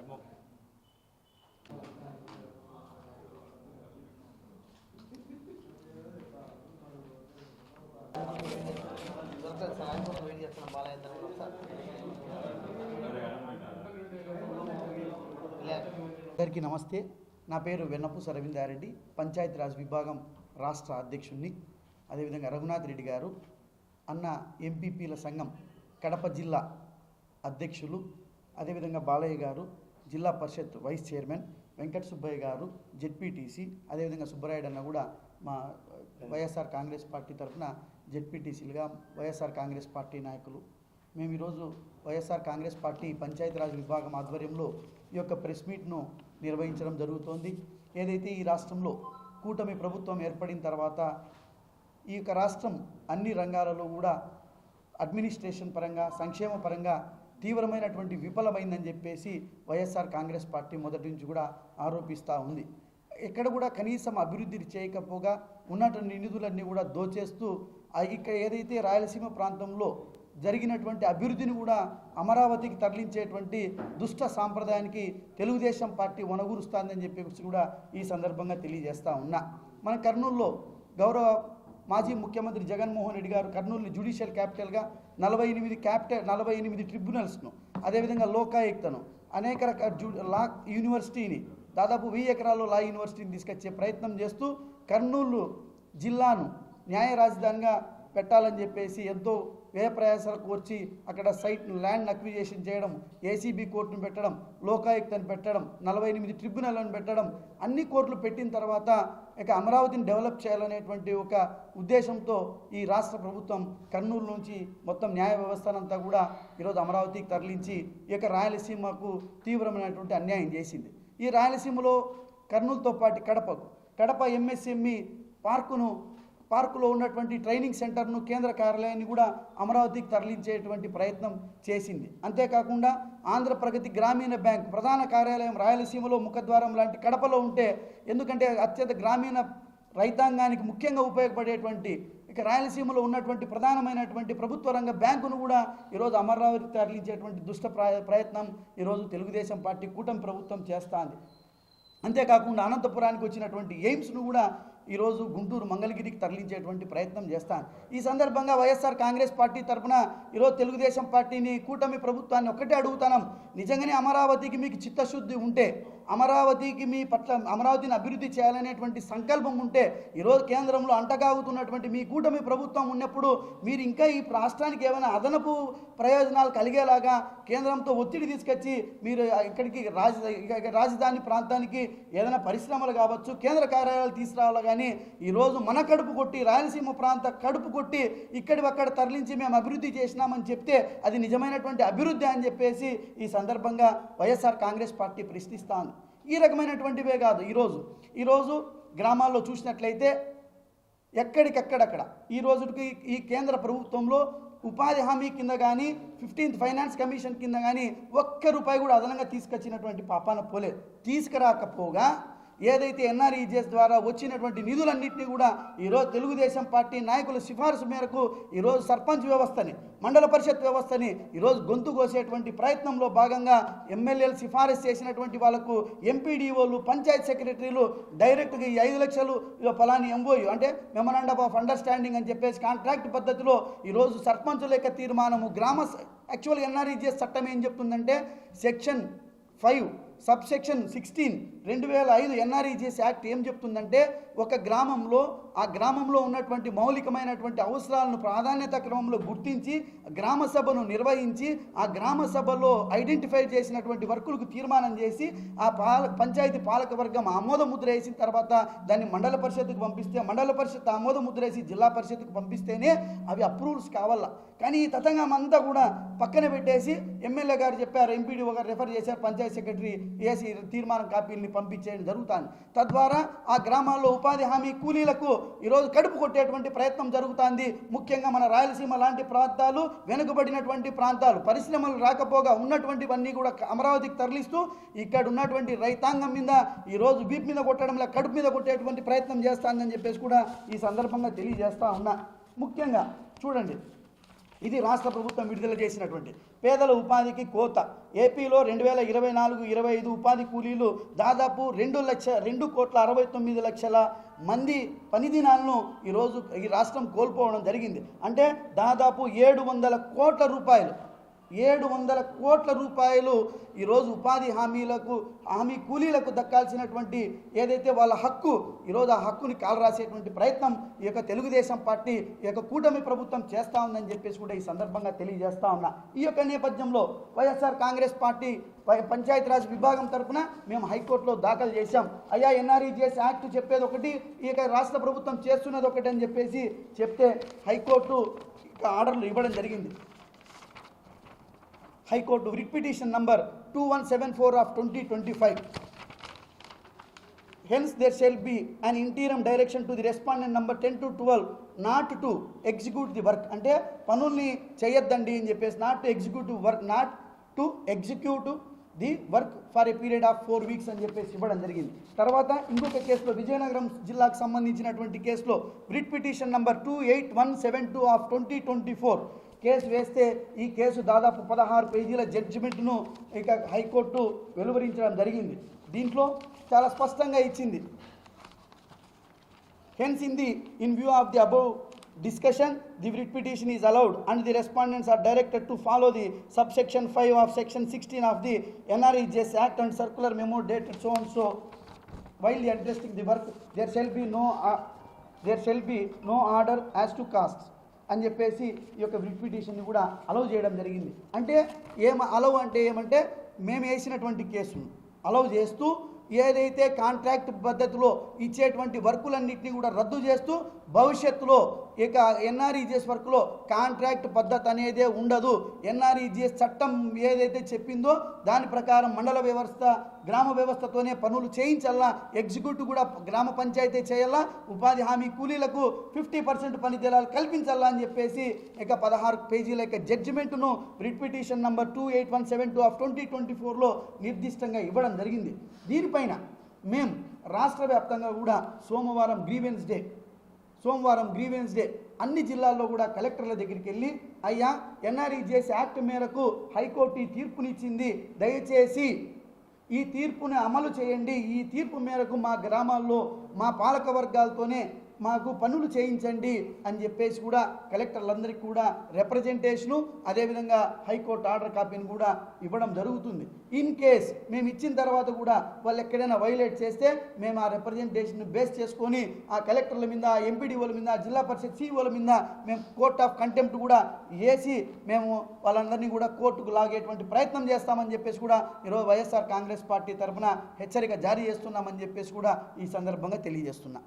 అందరికీ నమస్తే. నా పేరు వెన్నపూస రవీందారెడ్డి పంచాయతీరాజ్ విభాగం రాష్ట్ర అధ్యక్షుణ్ణి. అదేవిధంగా రఘునాథ్ రెడ్డి గారు. అన్న ఎంపీపీల సంఘం కడప జిల్లా అధ్యక్షులు. అదేవిధంగా బాలయ్య గారు. జిల్లా పరిషత్ వైస్ చైర్మన్ వెంకట సుబ్బయ్య గారు జెడ్పీటీసీ అదేవిధంగా సుబ్బరాయుడు అన్న కూడా మా వైఎస్ఆర్ కాంగ్రెస్ పార్టీ తరఫున జెడ్పీటీసీలుగా వైఎస్ఆర్ కాంగ్రెస్ పార్టీ నాయకులు. మేము ఈరోజు వైఎస్ఆర్ కాంగ్రెస్ పార్టీ పంచాయతీరాజ్ విభాగం ఆధ్వర్యంలో ఈ యొక్క ప్రెస్ మీట్ను నిర్వహించడం జరుగుతోంది. ఏదైతే ఈ రాష్ట్రంలో కూటమి ప్రభుత్వం ఏర్పడిన తర్వాత ఈ యొక్క రాష్ట్రం అన్ని రంగాలలో కూడా అడ్మినిస్ట్రేషన్ పరంగా సంక్షేమ పరంగా తీవ్రమైనటువంటి విఫలమైందని చెప్పేసి వైఎస్ఆర్ కాంగ్రెస్ పార్టీ మొదటి నుంచి కూడా ఆరోపిస్తూ ఉంది. ఎక్కడ కూడా కనీసం అభివృద్ధి చేయకపోగా ఉన్నటువంటి నిధులన్నీ కూడా దోచేస్తూ ఇక్కడ ఏదైతే రాయలసీమ ప్రాంతంలో జరిగినటువంటి అభివృద్ధిని కూడా అమరావతికి తరలించేటువంటి దుష్ట సాంప్రదాయానికి తెలుగుదేశం పార్టీ వనగూరుస్తుందని చెప్పేసి కూడా ఈ సందర్భంగా తెలియజేస్తూ ఉన్నా. మన కర్నూలులో గౌరవ మాజీ ముఖ్యమంత్రి జగన్మోహన్ రెడ్డి గారు కర్నూలుని జ్యుడిషియల్ క్యాపిటల్గా నలభై ఎనిమిది క్యాపిటల్ నలభై ఎనిమిది ట్రిబ్యునల్స్ను అదేవిధంగా లోకాయుక్తను అనేక రకాల లా యూనివర్సిటీని దాదాపు వెయ్యి ఎకరాల్లో లా యూనివర్సిటీని తీసుకొచ్చే ప్రయత్నం చేస్తూ కర్నూలు జిల్లాను న్యాయ రాజధానిగా పెట్టాలని చెప్పేసి ఎంతో వ్యయ ప్రయాసాలు కోర్చి అక్కడ సైట్ ల్యాండ్ అక్విజేషన్ చేయడం ఏసీబీ కోర్టును పెట్టడం లోకాయుక్తను పెట్టడం నలభై ఎనిమిది ట్రిబ్యునల్లను పెట్టడం అన్ని కోర్టులు పెట్టిన తర్వాత ఇక అమరావతిని డెవలప్ చేయాలనేటువంటి ఒక ఉద్దేశంతో ఈ రాష్ట్ర ప్రభుత్వం కర్నూలు నుంచి మొత్తం న్యాయ వ్యవస్థనంతా కూడా ఈరోజు అమరావతికి తరలించి ఈ యొక్క రాయలసీమకు తీవ్రమైనటువంటి అన్యాయం చేసింది. ఈ రాయలసీమలో కర్నూలుతో పాటు కడపకు కడప ఎంఎస్ఎంఈ పార్కును పార్కులో ఉన్నటువంటి ట్రైనింగ్ సెంటర్ను కేంద్ర కార్యాలయాన్ని కూడా అమరావతికి తరలించేటువంటి ప్రయత్నం చేసింది. అంతేకాకుండా ఆంధ్ర ప్రగతి గ్రామీణ బ్యాంక్ ప్రధాన కార్యాలయం రాయలసీమలో ముఖద్వారం లాంటి కడపలో ఉంటే ఎందుకంటే అత్యంత గ్రామీణ రైతాంగానికి ముఖ్యంగా ఉపయోగపడేటువంటి ఇక రాయలసీమలో ఉన్నటువంటి ప్రధానమైనటువంటి ప్రభుత్వ రంగ బ్యాంకును కూడా ఈరోజు అమరావతి తరలించేటువంటి దుష్ట ప్ర- ప్రయత్నం ఈరోజు తెలుగుదేశం పార్టీ కూటమి ప్రభుత్వం చేస్తోంది. అంతేకాకుండా అనంతపురానికి వచ్చినటువంటి ఎయిమ్స్ను కూడా ఈరోజు గుంటూరు మంగళగిరికి తరలించేటువంటి ప్రయత్నం చేస్తాను. ఈ సందర్భంగా వైఎస్ఆర్ కాంగ్రెస్ పార్టీ తరఫున ఈరోజు తెలుగుదేశం పార్టీని కూటమి ప్రభుత్వాన్ని ఒక్కటే అడుగుతాను. నిజంగానే అమరావతికి మీకు చిత్తశుద్ధి ఉంటే అమరావతికి మీ పట్ల అమరావతిని అభివృద్ధి చేయాలనేటువంటి సంకల్పం ఉంటే ఈరోజు కేంద్రంలో అంటగాగుతున్నటువంటి మీ కూటమి ప్రభుత్వం ఉన్నప్పుడు మీరు ఇంకా ఈ రాష్ట్రానికి ఏమైనా అదనపు ప్రయోజనాలు కలిగేలాగా కేంద్రంతో ఒత్తిడి తీసుకొచ్చి మీరు ఇక్కడికి రాజధాని ప్రాంతానికి ఏదైనా పరిశ్రమలు కావచ్చు కేంద్ర కార్యాలయాలు తీసుకురావాలి కానీ ఈరోజు మన కడుపు కొట్టి రాయలసీమ ప్రాంత కడుపు కొట్టి ఇక్కడి అక్కడ తరలించి మేము అభివృద్ధి చేసినామని చెప్తే అది నిజమైనటువంటి అభివృద్ధి అని చెప్పేసి ఈ సందర్భంగా వైఎస్ఆర్ కాంగ్రెస్ పార్టీ ప్రశ్నిస్తాను ఈ రకమైనటువంటివే కాదు ఈరోజు. ఈరోజు గ్రామాల్లో చూసినట్లయితే ఎక్కడికెక్కడక్కడ ఈ రోజుకి ఈ కేంద్ర ప్రభుత్వంలో ఉపాధి హామీ కింద కానీ ఫిఫ్టీన్త్ ఫైనాన్స్ కమిషన్ కింద కానీ ఒక్క రూపాయి కూడా అదనంగా తీసుకొచ్చినటువంటి పాపాన పోలేదు. తీసుకురాకపోగా ఏదైతే ఎన్ఆర్ఈజిఎస్ ద్వారా వచ్చినటువంటి నిధులన్నింటినీ కూడా ఈరోజు తెలుగుదేశం పార్టీ నాయకుల సిఫార్సు మేరకు ఈరోజు సర్పంచ్ వ్యవస్థని మండల పరిషత్ వ్యవస్థని ఈరోజు గొంతు కోసేటువంటి ప్రయత్నంలో భాగంగా ఎమ్మెల్యేలు సిఫారసు చేసినటువంటి వాళ్ళకు ఎంపీడీఓలు పంచాయత్ సెక్రటరీలు డైరెక్ట్గా ఈ ఐదు లక్షలు ఇదో ఫలాని ఎంఓయు అంటే మెమరాండమ్ ఆఫ్ అండర్స్టాండింగ్ అని చెప్పేసి కాంట్రాక్ట్ పద్ధతిలో ఈరోజు సర్పంచుల యొక్క తీర్మానము గ్రామ యాక్చువల్గా ఎన్ఆర్ఈజిఎస్ చట్టం ఏం చెప్తుందంటే section five sub section sixteen రెండు వేల ఐదు ఎన్ఆర్ఈజిఎస్ యాక్ట్ ఏం చెప్తుందంటే ఒక గ్రామంలో ఆ గ్రామంలో ఉన్నటువంటి మౌలికమైనటువంటి అవసరాలను ప్రాధాన్యత క్రమంలో గుర్తించి గ్రామ సభను నిర్వహించి ఆ గ్రామ సభలో ఐడెంటిఫై చేసినటువంటి వర్కులకు తీర్మానం చేసి ఆ పాల పంచాయతీ పాలక వర్గం ఆమోద ముద్ర వేసిన తర్వాత దాన్ని మండల పరిషత్కు పంపిస్తే మండల పరిషత్ ఆమోద ముద్ర వేసి జిల్లా పరిషత్కు పంపిస్తేనే అవి అప్రూవల్స్ కావాలా కానీ ఈ తతంగం అంతా కూడా పక్కన పెట్టేసి ఎమ్మెల్యే గారు చెప్పారు ఎంపీడీఓ గారు రెఫర్ చేశారు పంచాయతీ సెక్రటరీ ఏసీ తీర్మానం కాపీల్ని పంపించేయడం జరుగుతుంది తద్వారా ఆ గ్రామాల్లో ఉపాధి హామీ కూలీలకు ఈరోజు కడుపు కొట్టేటువంటి ప్రయత్నం జరుగుతుంది. ముఖ్యంగా మన రాయలసీమ లాంటి ప్రాంతాలు వెనుకబడినటువంటి ప్రాంతాలు పరిశ్రమలు రాకపోగా ఉన్నటువంటివన్నీ కూడా అమరావతికి తరలిస్తూ ఇక్కడ ఉన్నటువంటి రైతాంగం మీద ఈరోజు బీప్ మీద కొట్టడంలో కడుపు మీద కొట్టేటువంటి ప్రయత్నం చేస్తానని చెప్పేసి కూడా ఈ సందర్భంగా తెలియజేస్తా ఉన్నా. ముఖ్యంగా చూడండి ఇది రాష్ట్ర ప్రభుత్వం విడుదల చేసినటువంటి. పేదల ఉపాధికి కోత. ఏపీలో రెండు వేల ఇరవై నాలుగు ఇరవై ఐదు ఉపాధి కూలీలు దాదాపు రెండు లక్ష రెండు కోట్ల అరవై తొమ్మిది లక్షల మంది పనిదినాలను ఈరోజు ఈ రాష్ట్రం కోల్పోవడం జరిగింది. అంటే దాదాపు ఏడు వందల కోట్ల రూపాయలు ఏడు వందల కోట్ల రూపాయలు ఈరోజు ఉపాధి హామీలకు హామీ కూలీలకు దక్కాల్సినటువంటి ఏదైతే వాళ్ళ హక్కు ఈరోజు ఆ హక్కుని కాలరాసేటువంటి ప్రయత్నం ఈ యొక్క తెలుగుదేశం పార్టీ ఈ యొక్క కూటమి ప్రభుత్వం చేస్తూ ఉందని చెప్పేసి కూడా ఈ సందర్భంగా తెలియజేస్తా ఉన్నా. ఈ యొక్క నేపథ్యంలో వైఎస్ఆర్ కాంగ్రెస్ పార్టీ పంచాయతీరాజ్ విభాగం తరఫున మేము హైకోర్టులో దాఖలు చేశాం. అయ్యా ఎన్ఆర్ఈజిఎస్ యాక్ట్ చెప్పేది ఒకటి ఈ యొక్క రాష్ట్ర ప్రభుత్వం చేస్తున్నది ఒకటి అని చెప్పేసి చెప్తే హైకోర్టు ఆర్డర్లు ఇవ్వడం జరిగింది. High court writ petition number two one seven four of twenty twenty five hence there shall be an interim direction to the respondent number ten to twelve not to execute the work అంటే పనుల్ని చేయొద్దండి అని చెప్పేసి not to executive work not to execute the work for a period of four weeks అని చెప్పేసి ఇవ్వడం జరిగింది. తర్వాత ఇంకొక కేసులో విజయనగరం జిల్లాకు సంబంధించినటువంటి కేసులో writ petition number two eight one seven two of twenty twenty four case వేస్తే ఈ కేసు దాదాపు పదహారు పేజీల జడ్జిమెంట్ను ఇక హైకోర్టు వెలువరించడం జరిగింది. దీంట్లో చాలా స్పష్టంగా ఇచ్చింది. Hence in the in view of the above discussion the writ petition is allowed and the respondents are directed to follow the sub section five of section sixteen of the NREGS act and circular memo date so and so while the adjusting the work there shall be no there shall be no order as to cost అని చెప్పేసి ఈ యొక్క writ పిటిషన్ని కూడా allow చేయడం జరిగింది. అంటే ఏమ allow అంటే ఏమంటే మేము వేసినటువంటి కేసును అలౌ చేస్తూ ఏదైతే కాంట్రాక్ట్ పద్ధతిలో ఇచ్చేటువంటి వర్కులన్నింటినీ కూడా రద్దు చేస్తూ భవిష్యత్తులో ఇక ఎన్ఆర్ఈజిఎస్ వర్క్లో కాంట్రాక్ట్ పద్ధతి అనేదే ఉండదు. ఎన్ఆర్ఈజిఎస్ చట్టం ఏదైతే చెప్పిందో దాని ప్రకారం మండల వ్యవస్థ గ్రామ వ్యవస్థతోనే పనులు చేయించాలా ఎగ్జిక్యూటివ్ కూడా గ్రామ పంచాయతీ చేయాలా ఉపాధి హామీ కూలీలకు ఫిఫ్టీ పర్సెంట్ పనితీరాలు కల్పించాలా అని చెప్పేసి ఇక పదహారు పేజీల యొక్క జడ్జిమెంట్ను writ petition number two eight one seven two of twenty twenty ఫోర్లో నిర్దిష్టంగా ఇవ్వడం జరిగింది. దీనిపైన మేము రాష్ట్ర వ్యాప్తంగా కూడా సోమవారం గ్రీవెన్స్ డే సోమవారం గ్రీవెన్స్ డే అన్ని జిల్లాల్లో కూడా కలెక్టర్ల దగ్గరికి వెళ్ళి అయ్యా ఎన్ఆర్ఈజిఎస్ యాక్ట్ మేరకు హైకోర్టు తీర్పునిచ్చింది దయచేసి ఈ తీర్పుని అమలు చేయండి. ఈ తీర్పు మేరకు మా గ్రామాల్లో మా పాలక వర్గాలతోనే మాకు పనులు చేయించండి అని చెప్పేసి కూడా కలెక్టర్లందరికీ కూడా రిప్రజెంటేషను అదేవిధంగా హైకోర్టు ఆర్డర్ కాపీని కూడా ఇవ్వడం జరుగుతుంది. ఇన్ కేస్ మేము ఇచ్చిన తర్వాత కూడా వాళ్ళు ఎక్కడైనా వైలేట్ చేస్తే మేము ఆ రిప్రజెంటేషన్ బేస్ చేసుకొని ఆ కలెక్టర్ల మీద ఎంపీడీఓల మీద జిల్లా పరిషత్ సీఈఓల మీద మేము కోర్ట్ ఆఫ్ కంటెంప్ట్ కూడా వేసి మేము వాళ్ళందరినీ కూడా కోర్టుకు లాగేటువంటి ప్రయత్నం చేస్తామని చెప్పేసి కూడా ఈరోజు వైఎస్ఆర్ కాంగ్రెస్ పార్టీ తరఫున హెచ్చరిక జారీ చేస్తున్నామని చెప్పేసి కూడా ఈ సందర్భంగా తెలియజేస్తున్నా.